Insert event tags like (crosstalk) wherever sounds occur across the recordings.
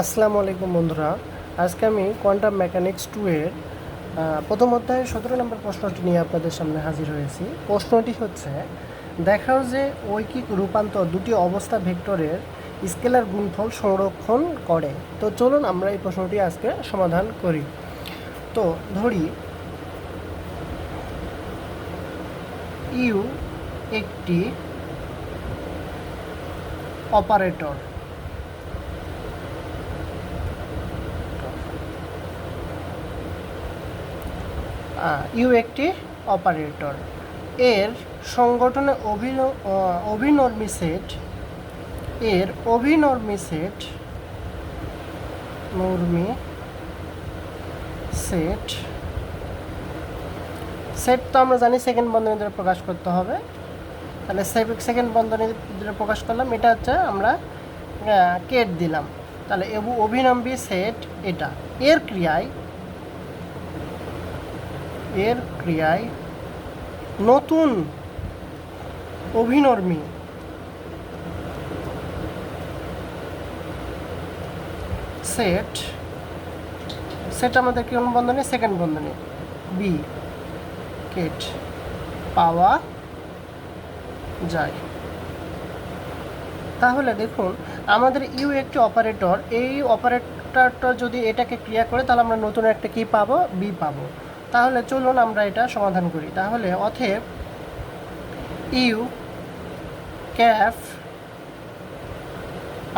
আসসালামু আলাইকুম বন্ধুরা। আজকে আমি কোয়ান্টাম মেকানিক্স টু এর প্রথম অধ্যায়ে সতেরো নম্বর প্রশ্নটি নিয়ে আপনাদের সামনে হাজির হয়েছি। প্রশ্নটি হচ্ছে, দেখাও যে ঐকিক রূপান্তর দুটি অবস্থা ভেক্টরের স্কেলার গুণফল সংরক্ষণ করে। তো চলুন আমরা এই প্রশ্নটি আজকে সমাধান করি। তো ধরি, ইউ একটি অপারেটর। ইউ একটি অপারেটর। এর সংগঠনে অভিন অভিনর্মী সেট, এর অভিনর্মী সেট, নর্মী সেট সেট তো আমরা জানি সেকেন্ড বন্ধনী দ্বারা প্রকাশ করতে হবে। তাহলে সেকেন্ড বন্ধনী দ্বারা প্রকাশ করলাম, এটা হচ্ছে আমরা কেট দিলাম। তাহলে অভিনম্বী সেট এটা। এর ক্রিয়ায় এর ক্রিয়ায় নতুন অভিনর্মী। সেট সেট আমাদের কোন বন্ধনী সেকেন্ড বন্ধনী। বি কেট পাওয়া যায়। তাহলে দেখুন, আমাদের ইউ একটি অপারেটর, এই অপারেটরটা যদি এটাকে ক্রিয়া করে, তাহলে আমরা নতুন একটা কি পাবো? বি পাবো। তাহলে চলুন আমরা এটা সমাধান করি। তাহলে অথেব ইউ ক্যাফ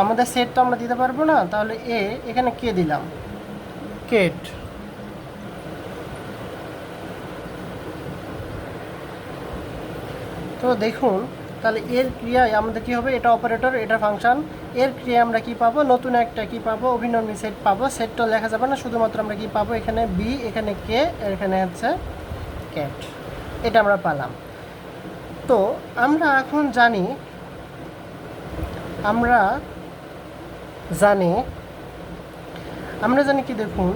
আমাদের সেট তো আমরা দিতে পারব না, তাহলে এ এখানে কে দিলাম? কেট। তো দেখুন, তাহলে এর ক্রিয়ায় আমাদের কি হবে? এটা অপারেটর এটা ফাংশন এর ক্রিয়ায় আমরা কি পাবো? নতুন একটা কি পাবো? অভিনর্মী সেট পাবো। সেটটা লেখা যাবে না, শুধুমাত্র আমরা কি পাবো? এখানে বি এখানে কে এখানে হচ্ছে ক্যাট এটা আমরা পালাম। তো আমরা এখন জানি, আমরা জানি আমরা জানি কি দেখুন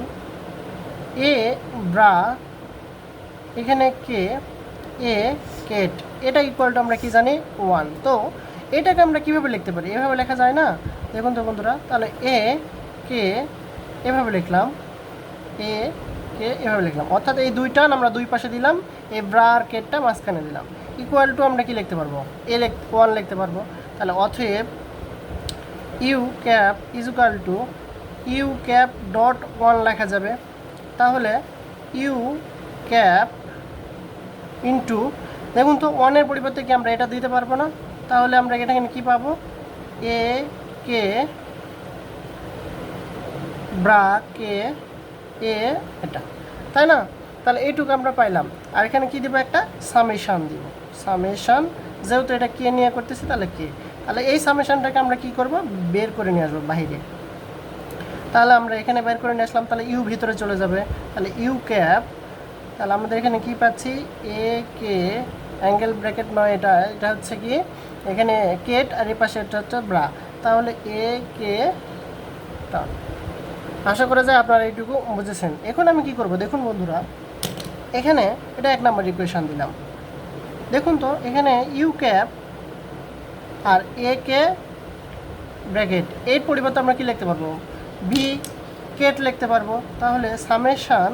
এ ব্রা এখানে কে এ কেট এটা ইকুয়াল টু আমরা কি জানি? ওয়ান তো এটাকে আমরা কীভাবে লিখতে পারি? এভাবে লেখা যায় না? দেখুন তো বন্ধুরা, তাহলে এ কে এভাবে লিখলাম। এ কে এভাবে লিখলাম। অর্থাৎ এই দুইটা আমরা দুই পাশে দিলাম এ ব্রা আর কেটটা মাঝখানে দিলাম। ইকুয়াল টু আমরা কি লিখতে পারব? এ লিখ ওয়ান লিখতে পারব। তাহলে অথব U cap is equal to U cap dot one লেখা যাবে। তাহলে ইউ ক্যাপ ইন্টু দেখুন তো ওয়ানের পরিবর্তে কি আমরা এটা দিতে পারব না? তাহলে আমরা এখানে কি পাবো? এ কে ব্রা কে এ এটা। তাই না? তাহলে এইটুকু আমরা পাইলাম। আর এখানে কি দিব একটা? সামেশান দিব। সামেশান যেহেতু এটা কে নিয়ে করতেছি, তাহলে কে তাহলে এই সামেশানটাকে আমরা কি করব? বের করে নিয়ে আসব বাহিরে। তাহলে আমরা এখানে বের করে নিয়ে আসলাম, তাহলে ইউ ভিতরে চলে যাবে। তাহলে ইউ ক্যাপ তাহলে আমাদের এখানে কি পাচ্ছি? এ কে অ্যাঙ্গেল ব্র্যাকেট নয় এটা এটা হচ্ছে কি? এখানে কেট আর এই পাশে এটা হচ্ছে ব্রা। তাহলে এ কে টান আশা করা যায় আপনারা এইটুকু বুঝেছেন। এখন আমি কি করব? দেখুন বন্ধুরা, এখানে এটা এক নম্বর ইকুয়েশন দিলাম। দেখুন তো, এখানে ইউ ক্যাপ আর এ কে ব্র্যাকেট, এর পরিবর্তে আমরা কি লিখতে পারব? বি কেট লিখতে পারব। তাহলে সামেশান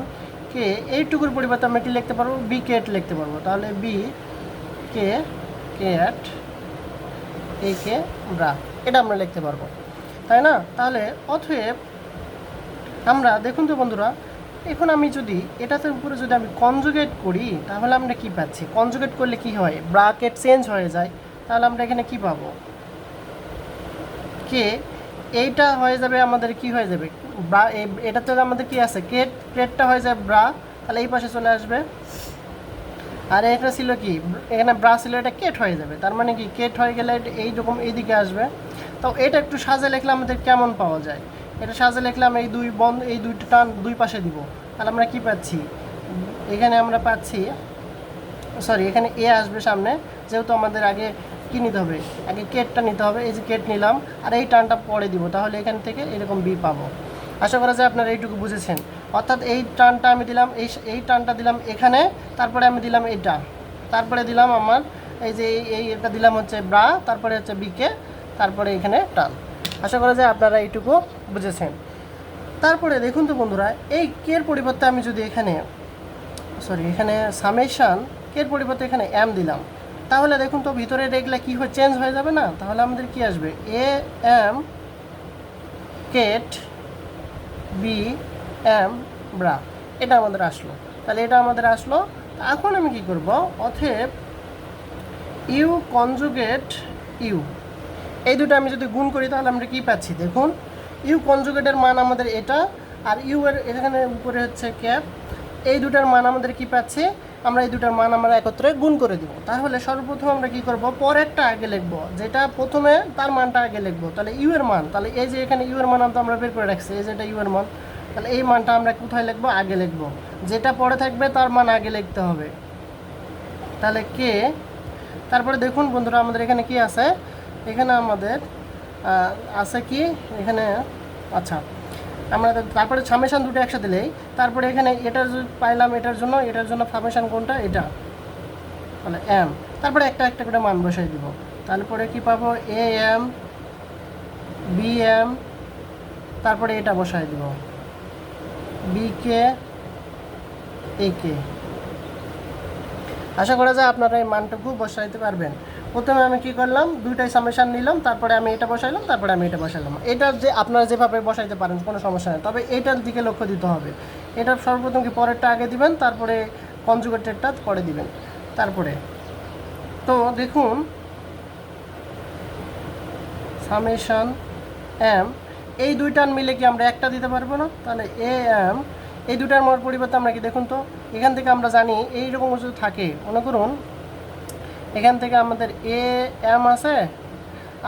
কে এইটুকুর পরিবর্তে আমরা কি লিখতে পারব? বি কেট লিখতে পারব। তাহলে B K K ket A K bra এটা আমরা লিখতে পারব। তাই না? তাহলে অথব আমরা, দেখুন তো বন্ধুরা, এখন আমি যদি এটাতে উপরে যদি আমি কনজুগেট করি, তাহলে আমরা কি পাচ্ছি? কনজুগেট করলে কি হয়? ব্রাকেট চেঞ্জ হয়ে যায়। তাহলে আমরা এখানে কি পাবো? কে, এইটা হয়ে যাবে আমাদের কি হয়ে যাবে? ব্রা এটাতে আমাদের কি আছে? কেট কেটটা হয়ে যাবে ব্রা তাহলে এই পাশে চলে আসবে। আর এটা ছিল কি, এখানে ব্রা ছিল এটা কেট হয়ে যাবে। তার মানে কি, কেট হয়ে গেলে এইরকম এইদিকে আসবে। তো এটা একটু সাজে লিখলে আমাদের কেমন পাওয়া যায়? এটা সাজে লিখলাম এই দুই বন্ধ, এই দুইটা টান দুই পাশে দিব। তাহলে আমরা কি পাচ্ছি? এখানে আমরা পাচ্ছি সরি এখানে এ আসবে সামনে। যেহেতু আমাদের আগে কি নিতে হবে? আগে কেটটা নিতে হবে। এই যে কেট নিলাম, আর এই টানটা পরে দিব। তাহলে এখান থেকে এরকম বি পাবো। আশা করা যায় আপনারা এইটুকু বুঝেছেন। অর্থাৎ এই টানটা আমি দিলাম, এই এই টানটা দিলাম এখানে, তারপরে আমি দিলাম এইটা তারপরে দিলাম আমার, এই যে এই- এই এটা দিলাম হচ্ছে ব্রা, তারপরে হচ্ছে বিকে, তারপরে এখানে টান। আশা করা যায় আপনারা এইটুকু বুঝেছেন। তারপরে দেখুন তো বন্ধুরা, এই কের পরিবর্তে আমি যদি এখানে সরি এখানে সামেশান কের পরিবর্তে এখানে এম দিলাম, তাহলে দেখুন তো ভিতরে এগুলা কী হয়ে চেঞ্জ হয়ে যাবে না? তাহলে আমাদের কি আসবে? A M ket B M, bra, এটা আমাদের আসলো। তাহলে এটা আমাদের আসলো। এখন আমি কি করব? অথেব ইউ কনজুগেট ইউ। এই দুটো আমি যদি গুণ করি, তাহলে আমরা কি পাচ্ছি? দেখুন, ইউ কনজুগেটের মান আমাদের এটা, আর ইউ এর এখানে উপরে হচ্ছে ক্যাপ। এই দুটার মান আমাদের কি পাচ্ছে? আমরা এই দুটার মান আমরা একত্রে গুণ করে দিব। তাহলে সর্বপ্রথম আমরা কি করব? পরেরটা আগে লিখব। যেটা প্রথমে, তার মানটা আগে লিখব। তাহলে ইউ এর মান, তাহলে এই যে এখানে ইউ এর মান আমরা বের করে রাখছি, এই যেটা ইউ এর মান। তাহলে এই মানটা আমরা কোথায় লিখব? আগে লিখব। যেটা পরে থাকবে তার মান আগে লিখতে হবে। তাহলে কে? তারপরে দেখুন বন্ধুরা, আমাদের এখানে কি আছে? এখানে আমাদের আছে কি? এখানে আচ্ছা। আমরা তারপরে সামেশান দুটো একসাথে দিলেই তারপরে এখানে এটার পাইলাম এটার জন্য এটার জন্য সামেশান কোনটা? এটা। তাহলে এম তারপরে একটা একটা করে মান বসাই দিব। তারপরে কি পাবো? এ এম বি এম তারপরে এটা বসাই দিব। বি কে এ কে আশা করা যায় আপনারা এই মানটুকু বসাইতে পারবেন। প্রথমে আমি কি করলাম? দুইটাই সামেশান নিলাম, তারপরে আমি এটা বসাইলাম, তারপরে আমি এটা বসাইলাম। এটা যে আপনারা যেভাবে বসাইতে পারেন, কোনো সমস্যা নেই। তবে এটার দিকে লক্ষ্য দিতে হবে। এটা সর্বপ্রথম কি পরেরটা আগে দিবেন, তারপরে কনজুগেটেডটা পরে দিবেন। তারপরে তো দেখুন সামেশান এম এই দুইটার মিলে কি আমরা একটা দিতে পারব না? তাহলে এ এম এই দুটার মর পরিবর্তে আমরা কি দেখুন তো, এখান থেকে আমরা জানি এই রকম যদি থাকে। মনে করুন, এখান থেকে আমাদের এ এম আছে,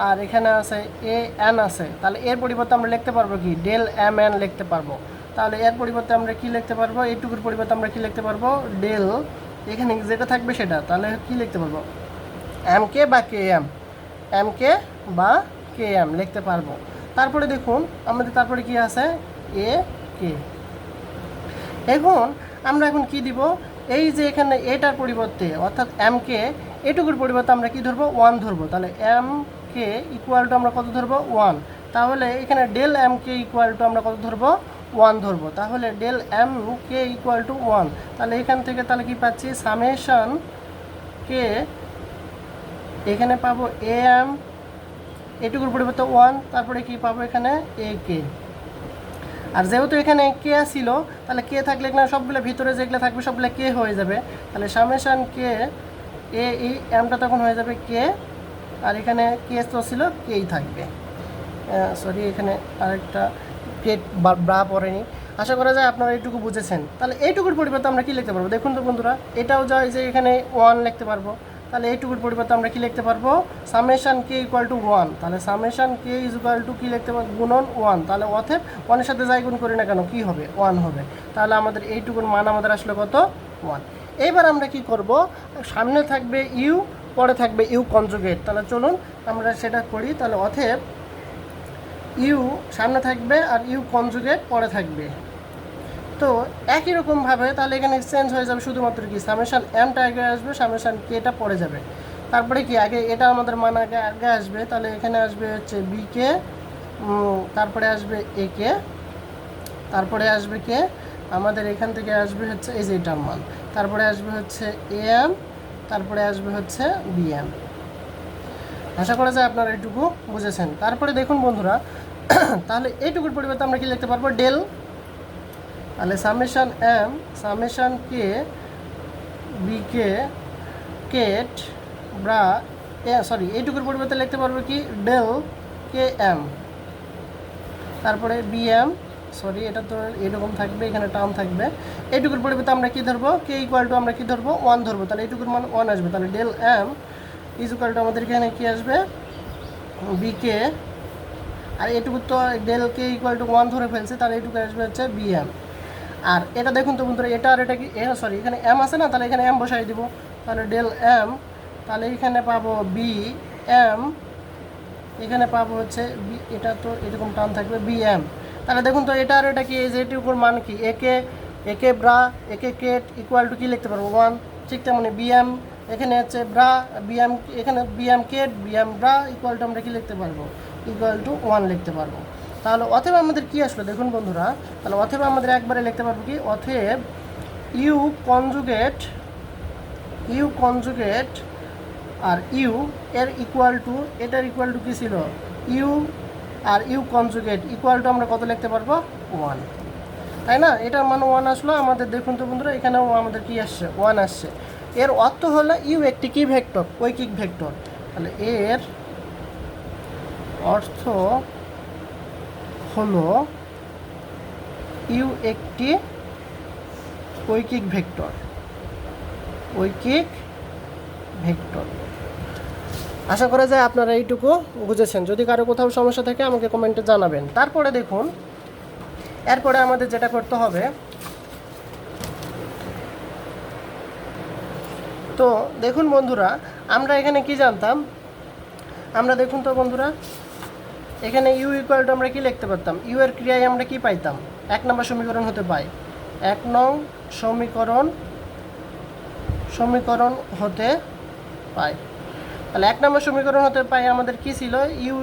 আর এখানে আছে এ এন আছে। তাহলে এর পরিবর্তে আমরা লিখতে পারব কি? ডেল এম এন লিখতে পারব। তাহলে এর পরিবর্তে আমরা কি লিখতে পারব? এইটুকুর পরিবর্তে আমরা কি লিখতে পারব? ডেল, এখানে যেটা থাকবে সেটা। তাহলে কি লিখতে পারব? এম কে বা কে এম এম কে বা কে এম লিখতে পারব। তারপরে দেখুন, আমাদের তারপরে কি আছে? এ, কে? এখন আমরা এখন কি দিব? এই যে এখানে এটার পরিবর্তে, অর্থাৎ এম কে, এটুকুর পরিবর্তে আমরা কি ধরবো? ওয়ান ধরবো। তাহলে এম কে ইকুয়াল টু আমরা কত ধরবো? ওয়ান। তাহলে এখানে del M K equal to আমরা কত ধরবো? ওয়ান ধরবো। তাহলে del M K equal to one. তাহলে এখান থেকে তাহলে কি পাচ্ছি? সামেশন কে এখানে পাবো? এ এম এটুকুর পরিবর্তে ওয়ান তারপরে কি পাবো এখানে? এ কে আর যেহেতু এখানে কে ছিল, তাহলে কে থাকলে এখানে সবগুলো ভিতরে যেগুলো থাকবে, সবগুলো কে হয়ে যাবে। তাহলে সামেশান কে এ এই এমটা তখন হয়ে যাবে কে আর এখানে কে তো ছিল কেই থাকবে। সরি এখানে আরেকটা পেট ব্রা পড়েনি। আশা করা যায় আপনারা এইটুকু বুঝেছেন। তাহলে এইটুকুর পরিবর্তে আমরা কি লিখতে পারব? দেখুন তো বন্ধুরা, এটাও যায় যে এখানে ওয়ান লিখতে পারব। তাহলে এইটুকুর পরিবর্তে আমরা কি লিখতে পারব? Summation K equal to one তাহলে summation K is equal to কী লিখতে পারব? গুণন ওয়ান তাহলে অথেব ওয়ানের সাথে যাই গুণ করি না কেন? কী হবে? ওয়ান হবে। তাহলে আমাদের এইটুকুর মান আমাদের আসলে কত? ওয়ান এইবার আমরা কি করব? সামনে থাকবে ইউ পরে থাকবে ইউ কনজুগেট তাহলে চলুন আমরা সেটা করি। তাহলে অথেব ইউ সামনে থাকবে আর ইউ কনজুগেট পরে থাকবে। তো একই রকমভাবে তাহলে এখানে চেঞ্জ হয়ে যাবে শুধুমাত্র কি সামেশান এমটা আগে আসবে সামেশান কেটা পড়ে যাবে। তারপরে কি আগে এটা আমাদের মান আগে আগে আসবে, তাহলে এখানে আসবে হচ্ছে বি কে তারপরে আসবে এ কে তারপরে আসবে কে আমাদের এখান থেকে আসবে হচ্ছে এই যে এটার মান। তারপরে আসবে হচ্ছে এ এম তারপরে আসবে হচ্ছে বি এম আশা করা যায় আপনারা এইটুকু বুঝেছেন। তারপরে দেখুন বন্ধুরা, (coughs) তাহলে এইটুকুর পরিবর্তে আমরা কি লিখতে পারব? ডেল তাহলে summation M summation K B K ket bra A sorry এইটুকুর পরিবর্তে লিখতে পারব কি? ডেল কে এম তারপরে বি এম সরি এটা তো এরকম থাকবে, এখানে টার্ম থাকবে। এইটুকুর পরিবর্তে আমরা কি ধরবো? কে ইকুয়াল টু আমরা কি ধরবো? ওয়ান ধরবো। তাহলে এইটুকুর মান ওয়ান আসবে। তাহলে del M is equal to আমাদের এখানে কি আসবে? বি কে আর এটুকু তো del K equal to one ধরে ফেলছে, তাহলে এইটুকু আসবে হচ্ছে বি এম আর এটা দেখুন তো বন্ধুরা, এটা আর এটা কি? এ সরি এখানে এম আছে না? তাহলে এখানে এম বসাই দিব। তাহলে ডেল এম তাহলে এখানে পাবো বি এম এখানে পাবো হচ্ছে বি এটা তো এরকম টান থাকবে বি এম তাহলে দেখুন তো, এটা আর এটা কি? এই যে এটুকুর মান কি? একে একে ব্রা একে কেট ইকুয়াল টু কি লিখতে পারব? ওয়ান ঠিক তেমনি বি এম এখানে হচ্ছে ব্রা বিএম এখানে B BM ket BM bra equal to আমরা কি লিখতে পারব? ইকুয়াল টু ওয়ান লিখতে পারব। তাহলে অথেব আমাদের কি আসলো? দেখুন বন্ধুরা, তাহলে অথেব আমাদের একবারে লিখতে পারব কি? অথেব ইউ কনজুগেট ইউ কনজুগেট আর ইউ এর ইকুয়াল টু এটার ইকুয়াল টু কী ছিল? ইউ আর ইউ কনজুগেট ইকুয়াল টু আমরা কত লিখতে পারব? ওয়ান তাই না? এটার মানে ওয়ান আসলো। আমাদের দেখুন তো বন্ধুরা, এখানেও আমাদের কি আসছে? ওয়ান আসছে। এর অর্থ হলো ইউ একটি কি ভেক্টর ঐকিক ভেক্টর তাহলে এর অর্থ হলো ইউ একটি ঐকিক ভেক্টর। ঐকিক ভেক্টর। আশা করা যায় আপনারা এইটুকু বুঝেছেন। যদি কারও কোথাও সমস্যা থাকে, আমাকে কমেন্টে জানাবেন। তারপরে দেখুন, এরপরে আমাদের যেটা করতে হবে, তো দেখুন বন্ধুরা, আমরা এখানে কি জানতাম? আমরা দেখুন তো বন্ধুরা এখানে ইউ ইকুয়াল টু আমরা কি লিখতে পারতাম? ইউ এর ক্রিয়ায় আমরা কি পাইতাম? এক নম্বর সমীকরণ হতে পাই এক নং সমীকরণ সমীকরণ হতে পাই তাহলে এক নম্বর সমীকরণ হতে পাই আমাদের কি ছিল? ইউ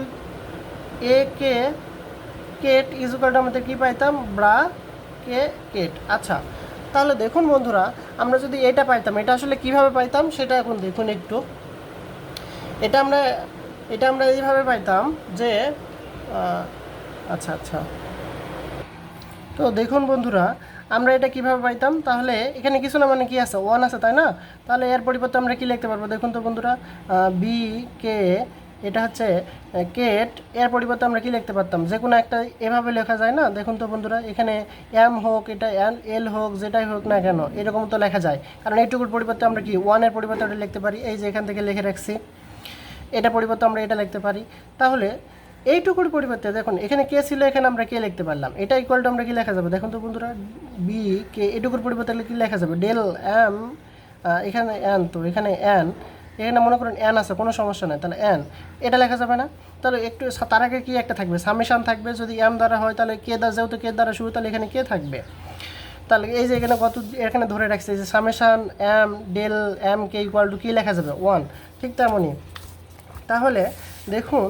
এ কে কেট ইজুকালটা আমাদের কি পাইতাম? ব্রা কে কেট আচ্ছা তাহলে দেখুন বন্ধুরা, আমরা যদি এটা পাইতাম, এটা আসলে কীভাবে পাইতাম? সেটা এখন দেখুন একটু। এটা আমরা এটা আমরা এইভাবে পাইতাম যে আচ্ছা আচ্ছা। তো দেখুন বন্ধুরা, আমরা এটা কীভাবে পাইতাম? তাহলে এখানে কিছু না মানে কি আছে? ওয়ান আছে, তাই না? তাহলে এর পরিবর্তে আমরা কি লিখতে পারব? দেখুন তো বন্ধুরা বি কে এটা হচ্ছে কেট এর পরিবর্তে আমরা কি লিখতে পারতাম? যে কোনো একটা এভাবে লেখা যায় না? দেখুন তো বন্ধুরা, এখানে এম হোক, এটা এল এল হোক, যেটাই হোক না কেন, এরকম তো লেখা যায়। কারণ এইটুকুর পরিবর্তে আমরা কি ওয়ানের পরিবর্তে ওটা লিখতে পারি? এই যে এখান থেকে লিখে রাখছি। এটা পরিবর্তে আমরা এটা লিখতে পারি। তাহলে এইটুকুর পরিবর্তে দেখুন, এখানে কে ছিল, এখানে আমরা কে লিখতে পারলাম। এটা ইকুয়াল টু আমরা কি লেখা যাবে? দেখুন তো বন্ধুরা বি কে এটুকুর পরিবর্তে কি লেখা যাবে? ডেল এম এখানে এন তো, এখানে এন এখানে মনে করুন এন আছে, কোনো সমস্যা নেই। তাহলে এন এটা লেখা যাবে না? তাহলে একটু তার আগে কি একটা থাকবে? সামেশান থাকবে। যদি এম দ্বারা হয়, তাহলে কে দ্বারা, যেহেতু কে দ্বারা শুরু, তাহলে এখানে কে থাকবে? তাহলে এই যে এখানে কত, এখানে ধরে রাখছে যে summation M del M K equal to কী লেখা যাবে? ওয়ান ঠিক তেমনই। তাহলে দেখুন,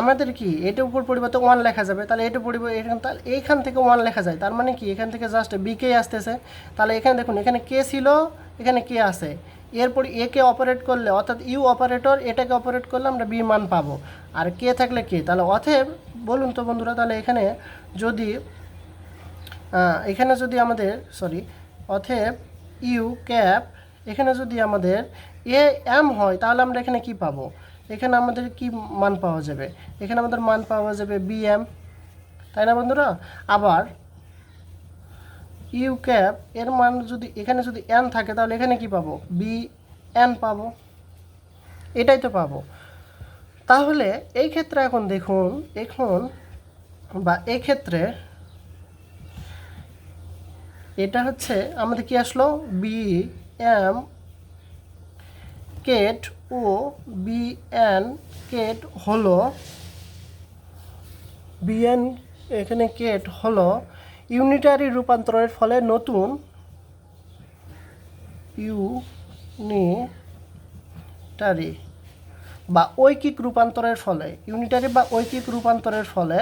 আমাদের কি, এটার উপর পরিবর্তে ওয়ান লেখা যাবে, তাহলে এটা পরিবর্তে এইখান থেকে ওয়ান লেখা যায়। তার মানে কি, এখান থেকে জাস্ট বিকে আসতেছে। তাহলে এখানে দেখুন, এখানে কে ছিল, এখানে কে আছে। এরপর একে অপারেট করলে, অর্থাৎ ইউ অপারেটর এটাকে অপারেট করলে আমরা বি মান পাবো। আর কে থাকলে কে তাহলে অথেব বলুন তো বন্ধুরা, তাহলে এখানে যদি এখানে যদি আমাদের সরি অথেব ইউ ক্যাপ এখানে যদি আমাদের এ এম হয়, তাহলে আমরা এখানে কি পাবো? এখানে আমাদের কি মান পাওয়া যাবে? এখানে আমাদের মান পাওয়া যাবে বি এম তাই না বন্ধুরা? আবার ইউ ক্যাপ এর মান যদি, এখানে যদি এন থাকে, তাহলে এখানে কি পাবো? বি এন পাবো। এটাই তো পাবো। তাহলে এই ক্ষেত্রে এখন দেখুন, এখন বা ক্ষেত্রে এটা হচ্ছে আমাদের কি আসলো? বি এম কেট ও বি এন কেট হলো বিএন এখানে কেট হলো, ইউনিটারি রূপান্তরের ফলে নতুন ইউনিটারি বা ঐকিক রূপান্তরের ফলে, ইউনিটারি বা ঐকিক রূপান্তরের ফলে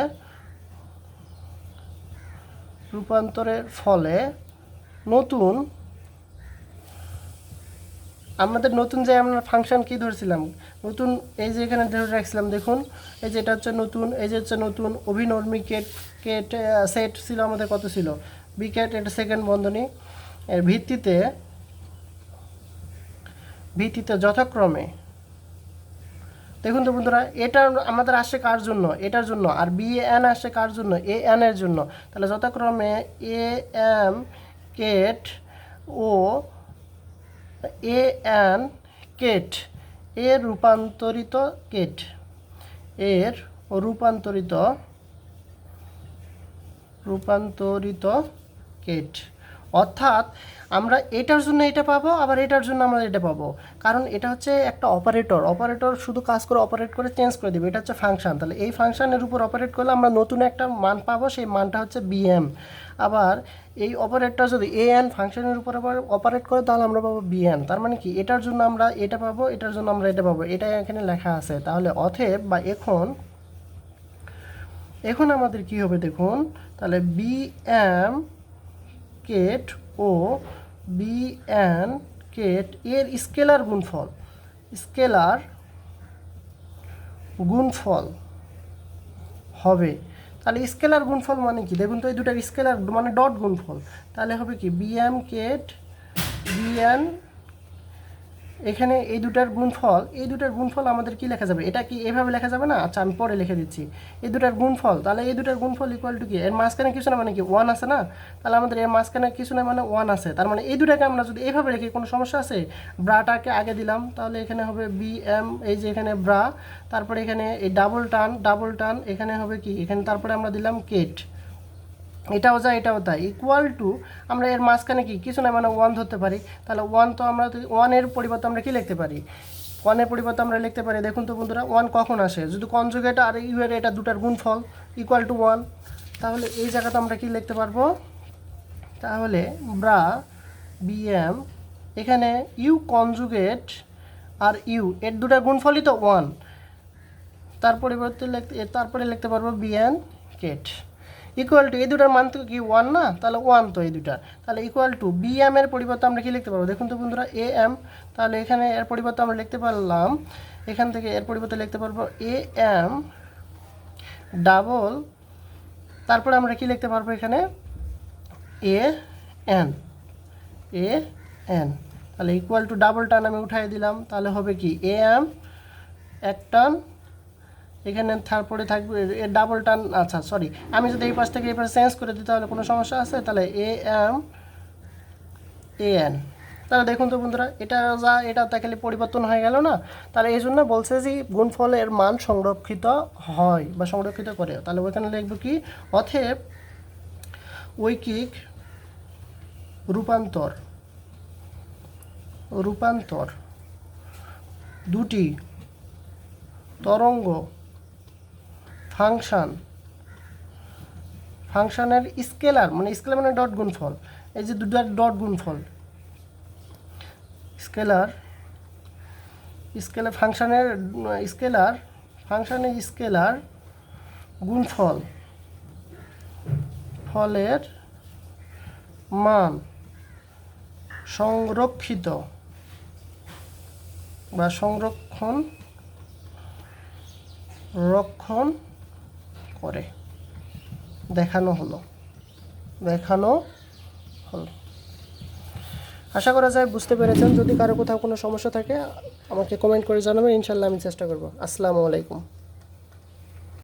রূপান্তরের ফলে নতুন আমাদের নতুন যে আমরা ফাংশন কি ধরেছিলাম? নতুন এই যে এখানে ধরে রাখছিলাম, দেখুন, এই যে এটা হচ্ছে নতুন, এই যে হচ্ছে নতুন অভিনর্মী কেট কেট সেট ছিল আমাদের কত ছিল? বি কেট এটা সেকেন্ড বন্ধনী। এর ভিত্তিতে ভিত্তিতে যথাক্রমে, দেখুন তো বন্ধুরা, এটা আমাদের আসছে কার জন্য? এটার জন্য। আর বি এন আসছে কার জন্য? এ এন এর জন্য। তাহলে যথাক্রমে এ এম কেট ও এ এন কেট এর রূপান্তরিত কেট এর রূপান্তরিত রূপান্তরিত কেট অর্থাৎ আমরা এটার জন্য এটা পাবো, আবার এটার জন্য আমরা এটা পাবো। কারণ এটা হচ্ছে একটা অপারেটর অপারেটর শুধু কাজ করে অপারেট করে চেঞ্জ করে দেবে। এটা হচ্ছে ফাংশন তাহলে এই ফাংশানের উপর অপারেট করলে আমরা নতুন একটা মান পাবো, সেই মানটা হচ্ছে বিএম আবার এই অপারেটটা যদি এ এন ফাংশনের উপর অপারেট করে, তাহলে আমরা পাবো বিএন তার মানে কি? এটার জন্য আমরা এটা পাবো, এটার জন্য আমরা এটা পাবো। এটা এখানে লেখা আছে। তাহলে অথেব বা এখন এখন আমাদের কি হবে দেখুন? তাহলে বি এম কেট ও বি এন কেট এর স্কেলার গুণফল। স্কেলার গুণফল হবে। তাহলে স্কেলার গুণফল মানে কি? দেখুন তো এই দুটার স্কেলার মানে ডট গুণফল। তাহলে হবে কি? বিএম কেট বিএন এখানে এই দুটার গুণফল, এই দুটার গুণফল আমাদের কি লেখা যাবে? এটা কি এভাবে লেখা যাবে না? আচ্ছা আমি পরে লিখে দিচ্ছি। এই দুটার গুণফল, তাহলে এই দুটার গুণফল ইকুয়াল টু কি? এর মাঝখানে কিছু না মানে কি? ওয়ান আছে না? তাহলে আমাদের এর মাঝখানে কিছু না মানে ওয়ান আছে। তার মানে এই দুটাকে আমরা যদি এইভাবে লিখি, কোনো সমস্যা আছে? ব্রাটাকে আগে দিলাম, তাহলে এখানে হবে বি এম এই যে এখানে ব্রা, তারপরে এখানে এই ডাবল টান ডাবল টান, এখানে হবে কি? এখানে তারপরে আমরা দিলাম কেট এটাও যা এটাও তাই। ইকুয়াল টু আমরা এর মাঝখানে কি? কিছু না মানে ওয়ান ধরতে পারি। তাহলে ওয়ান তো আমরা ওয়ানের পরিবর্তে আমরা কি লিখতে পারি? ওয়ানের পরিবর্তে আমরা লিখতে পারি, দেখুন তো বন্ধুরা ওয়ান কখন আসে? যদি কনজুগেট আর ইউ এর এটা দুটার গুণফল ইকুয়াল টু ওয়ান তাহলে এই জায়গাতে আমরা কি লিখতে পারব? তাহলে ব্রা বিএম এখানে ইউ কনজুগেট আর ইউ এর দুটার গুণফলই তো ওয়ান তার পরিবর্তে লিখতে তারপরে লিখতে পারব বিএন কেট ইকুয়াল টু এই দুটার মান তো কি ওয়ান না? তাহলে ওয়ান তো এই দুটা তাহলে ইকুয়াল টু বি এম এর পরিবর্তে আমরা কি লিখতে পারব? দেখুন তো বন্ধুরা এ এম তাহলে এখানে এর পরিবর্তে আমরা লিখতে পারলাম, এখান থেকে এর পরিবর্তে লিখতে পারব এ এম ডাবল তারপরে আমরা কি লিখতে পারব এখানে? এ এন এ এন তাহলে ইকুয়াল টু ডাবল টান আমি উঠাই দিলাম, তাহলে হবে কি? এ এম এক টান এখানে তারপরে থাকবে এর ডাবল টান আচ্ছা সরি আমি যদি এই পাশ থেকে এই পাশে চেঞ্জ করে দিই তাহলে কোনো সমস্যা আছে? তাহলে এ এম এ এন তাহলে দেখুন তো বন্ধুরা, এটা যা, এটা তাহলে পরিবর্তন হয়ে গেল না? তাহলে এই জন্য বলছে যে গুণফলের মান সংরক্ষিত হয় বা সংরক্ষিত করে। তাহলে ওইখানে লিখব কি? অথেব ঐকিক রূপান্তর রূপান্তর দুটি তরঙ্গ ফাংশন। ফাংশনের স্কেলার মানে স্কেলার মানে ডট গুণফল। এই যে দুটার ডট গুণফল। স্কেলার স্কেলার ফাংশনের স্কেলার ফাংশনের স্কেলার গুণফল। ফলের মান সংরক্ষিত বা সংরক্ষণ, রক্ষণ করে। দেখানো হলো। দেখানো হলো। আশা করা যায় বুঝতে পেরেছেন। যদি কারও কোথাও কোনো সমস্যা থাকে, আমাকে কমেন্ট করে জানাবেন। ইনশাল্লাহ আমি চেষ্টা করব। আসসালামু আলাইকুম।